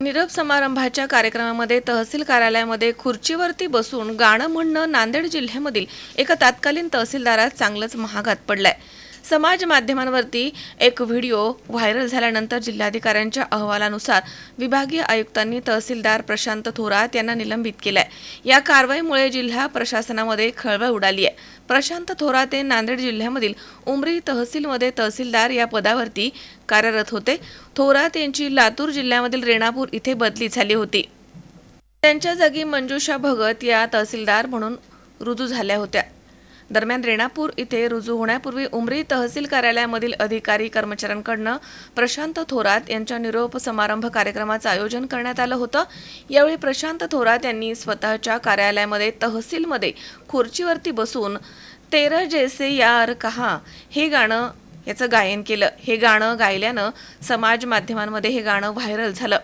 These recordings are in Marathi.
निरप समारंभाच्या कार्यक्रमामध्ये तहसील कार्यालयामध्ये खुर्चीवरती बसून गाणं म्हणणं नांदेड जिल्ह्यामधील एका तत्कालीन तहसीलदारात चांगलंच महागात पडलंय. समाज माध्यमांवरती एक व्हिडिओ व्हायरल झाल्यानंतर जिल्हाधिकाऱ्यांच्या अहवालानुसार विभागीय आयुक्तांनी तहसीलदार प्रशांत थोरात यांना निलंबित केलंय. या कारवाईमुळे जिल्हा प्रशासनामध्ये खळबळ उडाली आहे. प्रशांत थोरात हे नांदेड जिल्ह्यामधील उमरी तहसीलमध्ये तहसीलदार या पदावरती कार्यरत होते. थोरात यांची लातूर जिल्ह्यामधील रेणापूर इथे बदली झाली होती. त्यांच्या जागी मंजुषा भगत या तहसीलदार म्हणून रुजू झाल्या होत्या. दरम्यान रेणापूर इथे रुजू होण्यापूर्वी उमरी तहसील कार्यालयामधील अधिकारी कर्मचाऱ्यांकडनं प्रशांत थोरात यांच्या निरोप समारंभ कार्यक्रमाचं आयोजन करण्यात आलं होतं. यावेळी प्रशांत थोरात यांनी स्वतःच्या कार्यालयामध्ये तहसीलमध्ये खुर्चीवरती बसून तेरह जैसे यार कहा हे गाणं याचं गायन केलं. हे गाणं गायल्यानं समाज माध्यमांमध्ये हे गाणं व्हायरल झालं.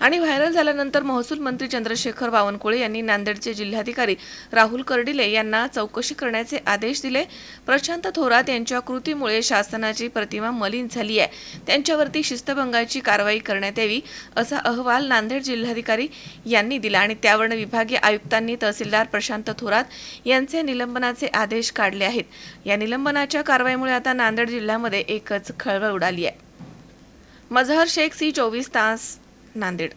आणि व्हायरल झाल्यानंतर महसूल मंत्री चंद्रशेखर बावनकुळे यांनी नांदेडचे जिल्हाधिकारी राहुल कर्डिले यांना चौकशी करण्याचे आदेश दिले. प्रशांत थोरात यांच्या कृतीमुळे शासनाची प्रतिमा मलिन झाली आहे. त्यांच्यावरती शिस्तभंगाची कारवाई करण्यात यावी असा अहवाल नांदेड जिल्हाधिकारी यांनी दिला आणि त्यावरून विभागीय आयुक्तांनी तहसीलदार प्रशांत थोरात यांचे निलंबनाचे आदेश काढले आहेत. या निलंबनाच्या कारवाईमुळे आता नांदेड जिल्ह्यामध्ये एकच खळबळ उडाली आहे. मजहर शेख सी चोवीस तास नांदेड